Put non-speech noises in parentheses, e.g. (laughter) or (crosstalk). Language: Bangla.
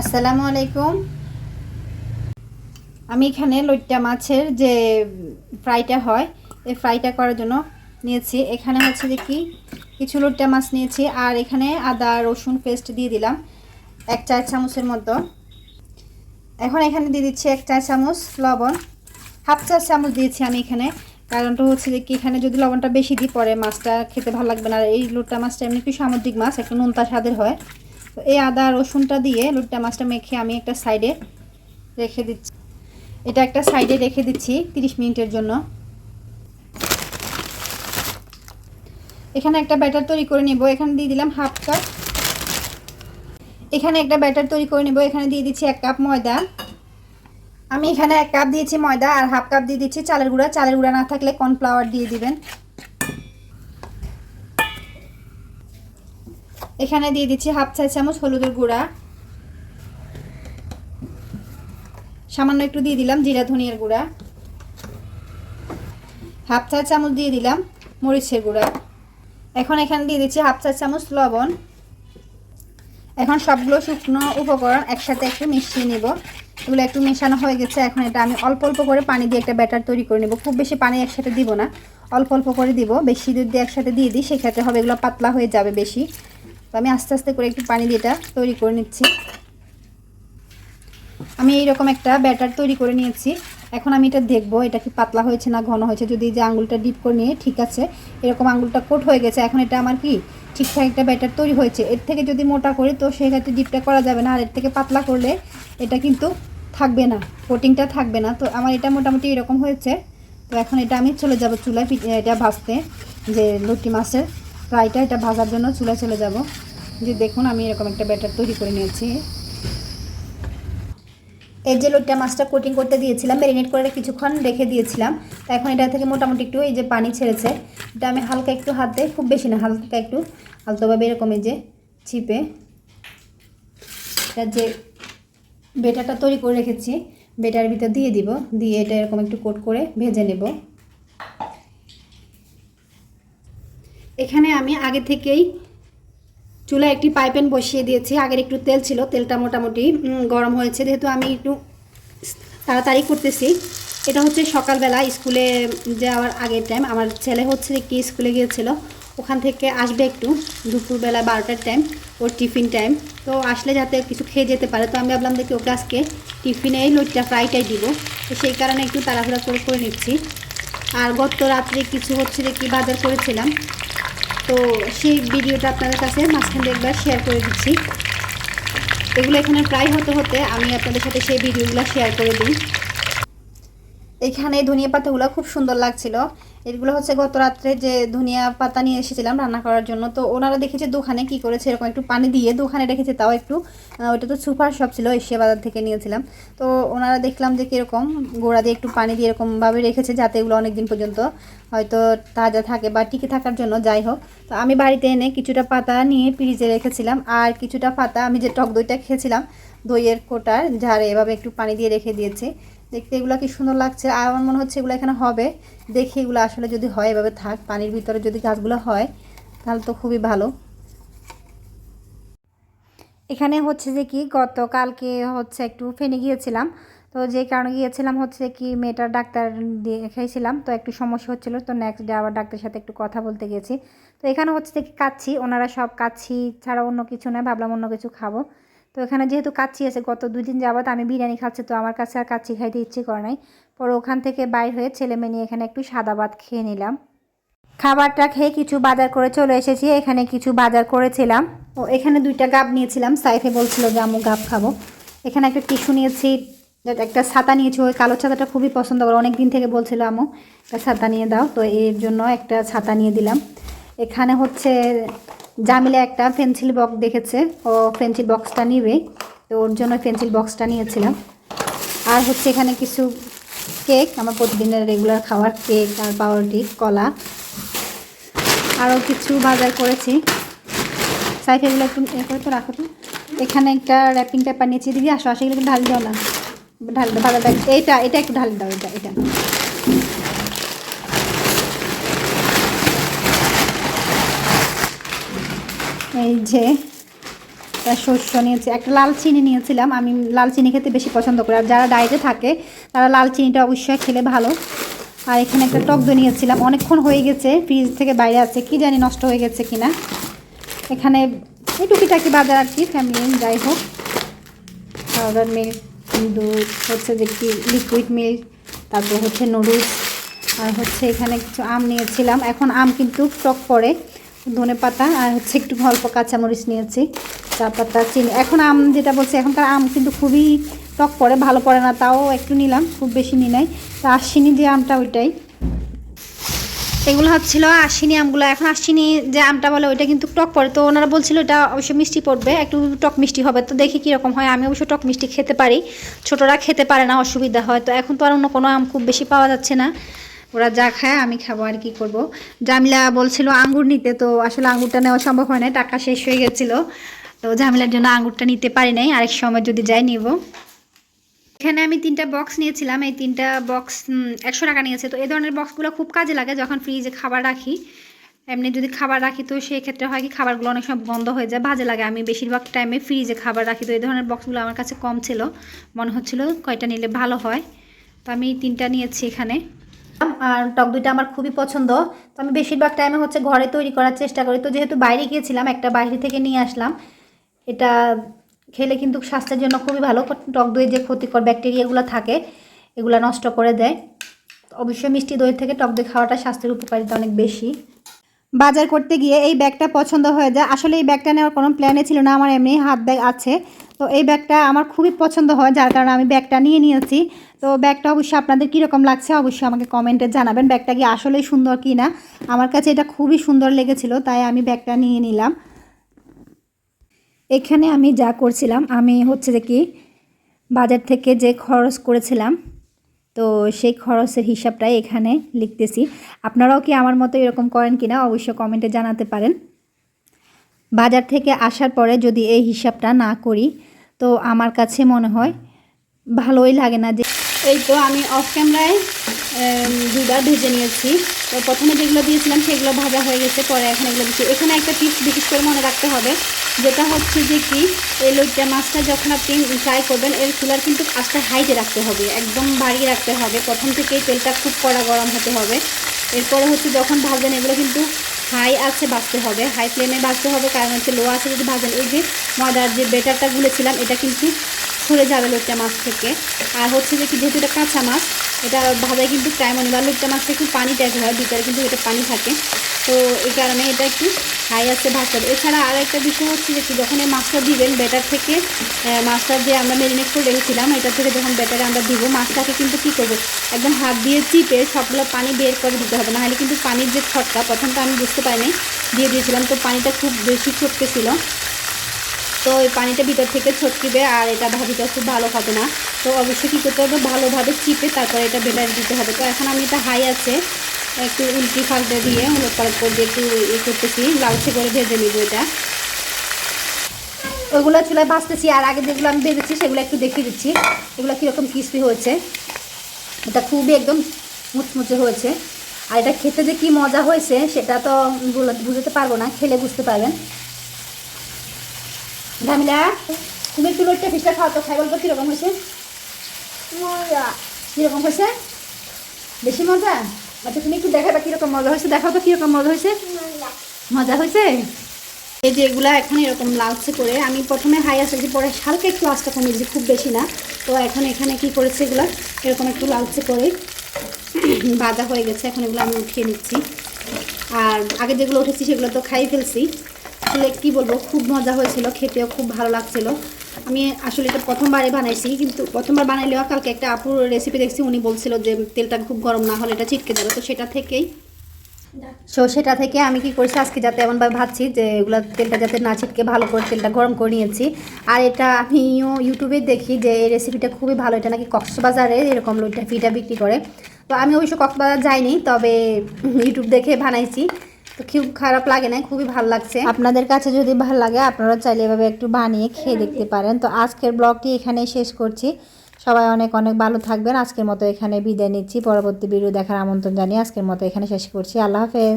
আসসালামু আলাইকুম। আমি এখানে লইট্টা মাছের যে ফ্রাইটা হয়, এই ফ্রাইটা করার জন্য নিয়েছি। এখানে হচ্ছে যে কি, কিছু লইট্টা মাছ নিয়েছি আর এখানে আদা, রসুন পেস্ট দিয়ে দিলাম, এক চা চামচের মতো। এখন এখানে দিয়ে দিচ্ছি এক চা চামচ লবণ। হাফ চা চামচ দিয়েছি আমি এখানে, কারণটা হচ্ছে যে কি, এখানে যদি লবণটা বেশি দিই, পরে মাছটা খেতে ভালো লাগবে না। আর এই লুট্টা মাছটা এমনি একটু সামুদ্রিক মাছ, একটু নোনতা স্বাদের হয়। তো এই আদা রসুনটা দিয়ে লুট্টা মাছটা মেখে আমি একটা সাইডে রেখে দিচ্ছি। এটা একটা সাইডে রেখে দিচ্ছি 30 মিনিটের জন্য। এখানে একটা ব্যাটার তৈরি করে নেব, এখানে দিয়ে দিলাম হাফ কাপ। এখানে একটা ব্যাটার তৈরি করে নেব, এখানে দিয়ে দিচ্ছি এক কাপ ময়দা। আমি এখানে এক কাপ দিয়েছি ময়দা আর হাফ কাপ দিয়ে দিচ্ছি চালের গুঁড়া। চালের গুঁড়া না থাকলে কর্নফ্লাওয়ার দিয়ে দিবেন। এখানে দিয়ে দিচ্ছি হাফ চা চামচ হলুদের গুঁড়া। সামান্য একটু দিয়ে দিলাম জিরা, ধনিয়ার গুঁড়া। হাফ চা চামচ দিয়ে দিলাম মরিচের গুঁড়া। এখন এখানে দিয়ে দিচ্ছি হাফ চা চামচ লবণ। এখন সবগুলো শুকনো উপকরণ একসাথে একটু মিশিয়ে নেব। এগুলো একটু মেশানো হয়ে গেছে, এখন এটা আমি অল্প অল্প করে পানি দিয়ে একটা ব্যাটার তৈরি করে নেব। খুব বেশি পানি একসাথে দিব না, অল্প অল্প করে দিব। বেশি দুধ দিয়ে একসাথে দিয়ে দিই, সেক্ষেত্রে হবে এগুলো পাতলা হয়ে যাবে বেশি। তো আমি আস্তে আস্তে করে একটু পানি দিয়ে এটা তৈরি করে নিচ্ছি। আমি এইরকম একটা ব্যাটার তৈরি করে নিয়েছি। এখন আমি এটা দেখব, এটা কি পাতলা হয়েছে না ঘন হয়েছে। যদি যে আঙুলটা ডিপ করে নিয়ে, ঠিক আছে, এরকম আঙুলটা কোট হয়ে গেছে, এখন এটা আমার কি ঠিকঠাক একটা ব্যাটার তৈরি হয়েছে। এর থেকে যদি মোটা করি, তো সেক্ষেত্রে ডিপটা করা যাবে না। আর এর থেকে পাতলা করলে এটা কিন্তু থাকবে না, কোটিংটা থাকবে না। তো আমার এটা মোটামুটি এরকম হয়েছে। তো এখন এটা আমি চলে যাব চুলায় এটা ভাজতে, যে লুটি মাছের। ফ্রাইটা এটা ভাজার জন্য চুলায় চলে যাব। যে দেখুন, আমি এরকম একটা ব্যাটার তৈরি করে নিয়েছি। এই যে লোটটা মাছটা কোটিং করতে দিয়েছিলাম ম্যারিনেট করে কিছুক্ষণ রেখে দিয়েছিলাম। তা এখন এটা থেকে মোটামুটি একটু এই যে পানি ছেড়েছে। এটা আমি হালকা একটু হাতে, খুব বেশি না, হালকা একটু আলতোভাবে এরকম এই যে ছিপে এটা যে বেটাটা তৈরি করে রেখেছি বেটার ভিতর দিয়ে দিব, দিয়ে এটা এরকম একটু কোট করে ভেজে নেব। এখানে আমি আগে থেকেই চুলায় একটি পাইপেন বসিয়ে দিয়েছি। আগের একটু তেল ছিল, তেলটা মোটামুটি গরম হয়েছে। যেহেতু আমি একটু তাড়াতাড়ি করতেছি, এটা হচ্ছে সকালবেলা স্কুলে যাওয়ার আগের টাইম আমার ছেলে হচ্ছে কি স্কুলে গিয়েছিল, ওখান থেকে আসবে একটু দুপুরবেলা বারোটার টাইম ওর টিফিন টাইম তো আসলে যাতে কিছু খেয়ে যেতে পারে, তো আমি ভাবলাম দেখি ওকে আজকে টিফিনে এই লইটটা ফ্রাইটাই দিব। তো সেই কারণে একটু তাড়াহুড়া করে করে নিচ্ছি। আর গত রাত্রে কিছু হচ্ছে যে কি বাজার করেছিলাম তো সেই ভিডিওটা আপনাদের কাছে মাঝখানে একবার শেয়ার করে দিচ্ছি। এগুলো এখানে প্রায় হতে হতে আমি আপনাদের সাথে সেই ভিডিওগুলো শেয়ার করে দিই। এখানে ধনিয়া পাতাগুলো খুব সুন্দর লাগছিল। এগুলো হচ্ছে গত রাত্রে যে ধনিয়া পাতা নিয়ে এসেছিলাম রান্না করার জন্য, তো ওনারা দেখেছে দোকানে কি করেছে এরকম একটু পানি দিয়ে, দোকানে রেখেছে তাও একটু ওইটা তো সুপার শপ ছিল, এশিয়া বাজার থেকে নিয়েছিলাম। তো ওনারা দেখলাম যে কীরকম গোড়া দিয়ে একটু পানি দিয়ে এরকমভাবে রেখেছে যাতে এগুলো অনেক দিন পর্যন্ত হয়তো তাজা থাকে বা টিকে থাকার জন্য, যাই হোক। তো আমি বাড়িতে এনে কিছুটা পাতা নিয়ে ফ্রিজে রেখেছিলাম, আর কিছুটা পাতা আমি যে টক দইটা খেয়েছিলাম, দইয়ের কোটার ঝাড়ে এভাবে একটু পানি দিয়ে রেখে দিয়েছি। দেখতে এগুলো কি সুন্দর লাগছে? আর আমার মনে হচ্ছে এগুলো এখানে হবে। দেখি এগুলো আসলে যদি হয় এভাবে থাক, পানির ভিতরে যদি গাছগুলো হয়, তাহলে তো খুবই ভালো। এখানে হচ্ছে যে কি, গতকালকে হচ্ছে একটু ফেনে গিয়েছিলাম। তো যে কারণে গিয়েছিলাম হচ্ছে কি, মেয়েটার ডাক্তার দেখাইছিলাম। তো একটু সমস্যা হচ্ছিল, তো নেক্সট ডে আবার ডাক্তারের সাথে একটু কথা বলতে গেছি। তো এখানে হচ্ছে কি, কাচ্ছি, ওনারা সব কাচ্ছি ছাড়া অন্য কিছু নয়, ভাবলাম অন্য কিছু খাব। তো এখানে যেহেতু কাচ্ছি আছে, গত দুদিন যাবত আমি বিরিয়ানি খাচ্ছি, তো আমার কাছে আর কাচ্ছি খাইতে ইচ্ছে করে নাই। পরে ওখান থেকে বাইর হয়ে ছেলে মেয়ে নিয়ে এখানে একটু সাদা ভাত খেয়ে নিলাম। খাবারটা খেয়ে কিছু বাজার করে চলে এসেছি, এখানে কিছু বাজার করেছিলাম। ও, এখানে দুইটা গাব নিয়েছিলাম, সাইফে বলছিল যে, আমু গাব খাব। এখানে একটা টিস্যু নিয়েছি একটা ছাতা নিয়েছি, ওই কালো ছাতাটা খুবই পছন্দ করে। অনেক দিন থেকে বলছিল, আমু, একটা ছাতা নিয়ে দাও। তো এর জন্য একটা ছাতা নিয়ে দিলাম। এখানে হচ্ছে জামিলে একটা পেন্সিল বক্স দেখেছে। ও পেন্সিল বক্সটা নিবে। তো ওর জন্য পেন্সিল বক্সটা নিয়েছিলাম। আর হচ্ছে এখানে কিছু কেক আমার প্রতিদিনের রেগুলার খাওয়ার কেক আর পাউরুটি, কলা। আরও কিছু বাজার করেছি। সাইকেলগুলো একটু এ করে তো রাখো তো। এখানে একটা র্যাপিং পেপার নিয়েছি। দিদি, আসো, আসে, এগুলো ঢাল দাও না। ঢাল দাও, ভালো এইটা, এটা একটু ঢাল দাও, এটা এটা। এই যে শস্য নিয়েছি, একটা লাল চিনি নিয়েছিলাম। আমি লাল চিনি খেতে বেশি পছন্দ করি। আর যারা ডায়েটে থাকে, তারা লাল চিনিটা অবশ্যই খেলে ভালো। আর এখানে একটা টক দই নিয়েছিলাম। অনেকক্ষণ হয়ে গেছে, ফ্রিজ থেকে বাইরে আছে। কি জানি নষ্ট হয়ে গেছে কিনা। এখানে এই টুকিটাকি বাজার আর কি ফ্যামিলি যাই হোক। পাউডার মিল্ক দুধ, হচ্ছে যে কি লিকুইড মিল্ক তারপর হচ্ছে নুডলস আর হচ্ছে এখানে কিছু আম নিয়েছিলাম। এখন আম কিন্তু টক পড়ে। ধনে পাতা আর হচ্ছে একটু অল্প কাঁচামরিচ নিয়েছি। চা পাতা, চিনি। এখন আম যেটা বলছি, এখনকার আম কিন্তু খুবই টক পড়ে, ভালো পড়ে না, তাও একটু নিলাম, খুব বেশি নি নাই। তো আশ্বিনী যে আমটা ওইটাই। এগুলো হচ্ছিল আশ্বিনী আমগুলো। এখন আশ্বিনী যে আমটা বলে, ওইটা কিন্তু টক পড়ে। তো ওনারা বলছিল এটা অবশ্যই মিষ্টি পড়বে, একটু টক মিষ্টি হবে। তো দেখি কীরকম হয়। আমি অবশ্য টক মিষ্টি খেতে পারি। ছোটরা খেতে পারে না, অসুবিধা হয়। তো এখন তো আর অন্য কোনো আম খুব বেশি পাওয়া যাচ্ছে না। ওরা যা খায় আমি খাব আর কি করব। জামিলা বলছিল আঙ্গুর নিতে, তো আসলে আঙ্গুরটা নেওয়া সম্ভব হয় না টাকা শেষ হয়ে গেছিল। তো জামিলার জন্য আঙ্গুরটা নিতে পারি নাই, আরেক সময় যদি যাই নিব। এখানে আমি তিনটা বক্স নিয়েছিলাম, এই তিনটা বক্স একশো টাকা নিয়েছে। তো এই ধরনের বক্সগুলো খুব কাজে লাগে যখন ফ্রিজে খাবার রাখি। এমনি যদি খাবার রাখি, তো সেই ক্ষেত্রে হয় কি, খাবারগুলো অনেক সময় বন্ধ হয়ে যায়, বাজে লাগে। আমি বেশিরভাগ টাইমে ফ্রিজে খাবার রাখি, তো এই ধরনের বক্সগুলো আমার কাছে কম ছিল। মনে হচ্ছিল কয়টা নিলে ভালো হয়। তো আমি তিনটা নিয়েছি এখানে। আর টক দুইটা আমার খুবই পছন্দ। তো আমি বেশিরভাগ টাইমে হচ্ছে ঘরে তৈরি করার চেষ্টা করি। তো যেহেতু বাইরে গিয়েছিলাম, একটা বাইরে থেকে নিয়ে আসলাম। এটা খেলে কিন্তু স্বাস্থ্যের জন্য খুবই ভালো। টক দইয়ে যে ক্ষতিকর ব্যাকটেরিয়াগুলো থাকে, এগুলো নষ্ট করে দেয়। অবশ্যই মিষ্টি দই থেকে টক দই খাওয়াটা স্বাস্থ্যের উপকারিতা অনেক বেশি। বাজার করতে গিয়ে এই ব্যাগটা পছন্দ হয়ে যায়। আসলে এই ব্যাগটা নেওয়ার কোনো প্ল্যানে ছিল না, আমার এমনি হাত ব্যাগ আছে। তো এই ব্যাগটা আমার খুবই পছন্দ হয়, যার কারণে আমি ব্যাগটা নিয়ে নিয়েছি। তো ব্যাগটা অবশ্যই আপনাদের কীরকম লাগছে অবশ্যই আমাকে কমেন্টে জানাবেন। ব্যাগটা কি আসলেই সুন্দর কি না আমার কাছে এটা খুবই সুন্দর লেগেছিল, তাই আমি ব্যাগটা নিয়ে নিলাম। এখানে আমি যা করছিলাম, আমি হচ্ছে যে কি বাজার থেকে যে খরচ করেছিলাম, তো সেই খরচের হিসাবটাই এখানে লিখতেছি। আপনারাও কি আমার মতো এরকম করেন কিনা অবশ্যই কমেন্টে জানাতে পারেন। বাজার থেকে আসার পরে যদি এই হিসাবটা না করি, তো আমার কাছে মনে হয় ভালোই লাগে না যে এই তো আমি অফ ক্যামেরায় দুবার ভেজে নিয়েছি। তো প্রথমে যেগুলো দিয়েছিলাম সেগুলো ভাজা হয়ে গেছে, পরে এখন এগুলো দিচ্ছি। এখানে একটা টিপস বিশেষ করে মনে রাখতে হবে, যেটা হচ্ছে যে কি, এই লইটা মাছটা যখন আপনি ফ্রাই করবেন, এর চুলার কিন্তু আস্তে হাইটে রাখতে হবে, একদম বাড়িয়ে রাখতে হবে। প্রথম থেকেই তেলটা খুব কড়া গরম হতে হবে। এরপরে হচ্ছে যখন ভাজবেন, এগুলো কিন্তু হাই আছে বাঁচতে হবে হাই ফ্লেমে বাঁচতে হবে। কারণ হচ্ছে লো আছে যদি ভাজেন, এই যে ময়দার যে বেটারটা গুলেছিলাম, এটা কিন্তু সরে যাবে লোকটা মাছ থেকে। আর হচ্ছে যে কি যেহেতু এটা কাঁচা মাছ, এটা ভাজায় কিন্তু টাইম অনেক আর লোটটা মাছটা একটু পানি টাইপ হয় ভিতরে কিন্তু এটা পানি থাকে। তো এই কারণে এটা একটু হাই আছে ভাজতে এছাড়া আর একটা বিষয় হচ্ছে যে কি, যখন এই মাছটা দিবেন ব্যাটার থেকে মাছটা যে আমরা মেরিনেট করে রেখেছিলাম, এটা থেকে যখন ব্যাটারে আমরা দিব, মাছটাকে কিন্তু কী করব, একদম হাত দিয়ে চিপে সবগুলো পানি বের করে দিতে হবে। নাহলে কিন্তু পানির যে ছটকা প্রথমটা আমি বুঝতে পারিনি, দিয়ে দিয়েছিলাম, তো পানিটা খুব বেশি ছটকেছিল তো ওই পানিটা ভিতর থেকে ছটকিবে আর এটা ভাবিটা খুব ভালো হবে না। তো অবশ্যই কী করতে হবে? ভালোভাবে চিপে তারপরে এটা বেটার দিতে হবে। তো এখন আমি এটা হাই আছে, একটু উল্টি ফালতে দিয়ে উলট পালট করে দিয়ে একটু ইয়ে করতেছি, লালচে করে ভেজে নিব এটা। ওইগুলো চুলায় ভাজতেছি আর আগে যেগুলো আমি ভেজেছি সেগুলো একটু দেখিয়ে দিচ্ছি। এগুলো কীরকম ক্রিসপি হয়েছে। এটা খুবই একদম মুচমুচে হয়েছে। আর এটা খেতে যে কি মজা হয়েছে সেটা তো বুঝতে পারব না, খেলে বুঝতে পারবেন। ঝামিলা? তুমি একটু লোটটা ফিসটা খাও তো খাই বলব কীরকম হয়েছে? কীরকম হয়েছে? বেশি মজা? আচ্ছা তুমি একটু দেখাবা কীরকম মজা হয়েছে? দেখাও তো কীরকম মজা হয়েছে? মজা। হয়েছে? এই যে এগুলো এখন এরকম লালচে করে আমি প্রথমে হাই আসেছি পরে হালকা একটু আঁচটা কমে খুব বেশি না। তো এখন এখানে কি করেছে এগুলো? এরকম একটু লালচে করে (clears throat) ভাজা হয়ে গেছে। এখন এগুলো আমি উঠিয়ে নিচ্ছি। আর আগে যেগুলো উঠেছি সেগুলো তো খাই ফেলছি। আসলে কী বলব খুব মজা হয়েছিল খেতেও খুব ভালো লাগছিল। আমি আসলে এটা প্রথমবারে বানাইছি কিন্তু প্রথমবার বানাইলেও কালকে একটা আপুর রেসিপি দেখছি উনি বলছিল যে তেলটা খুব গরম না হলে এটা ছিটকে যাবে। তো সেটা থেকেই সো সেটা থেকে আমি কি করছি আজকে যাতে এমনভাবে ভাবছি যে এগুলো তেলটা যাতে না ছিটকে ভালো করে তেলটা গরম করে নিয়েছি। আর এটা আমিও ইউটিউবে দেখি যে এই রেসিপিটা খুবই ভালো এটা নাকি কক্সবাজারে এরকম লোইটা ফিটা বিক্রি করে। তো আমি অবশ্য কক্সবাজার যাইনি তবে ইউটিউব দেখে বানাইছি। তো খুব খারাপ লাগে না খুবই ভালো লাগছে। আপনাদের কাছে যদি ভালো লাগে, আপনারা চাইলে এভাবে একটু বানিয়ে খেয়ে দেখতে পারেন। তো আজকের ব্লগটি এখানেই শেষ করছি। সবাই অনেক অনেক ভালো থাকবেন। আজকের মতো এখানে বিদায় নিচ্ছি। পরবর্তী ভিডিও দেখার আমন্ত্রণ জানিয়ে আজকের মতো এখানে শেষ করছি। আল্লাহ হাফেজ।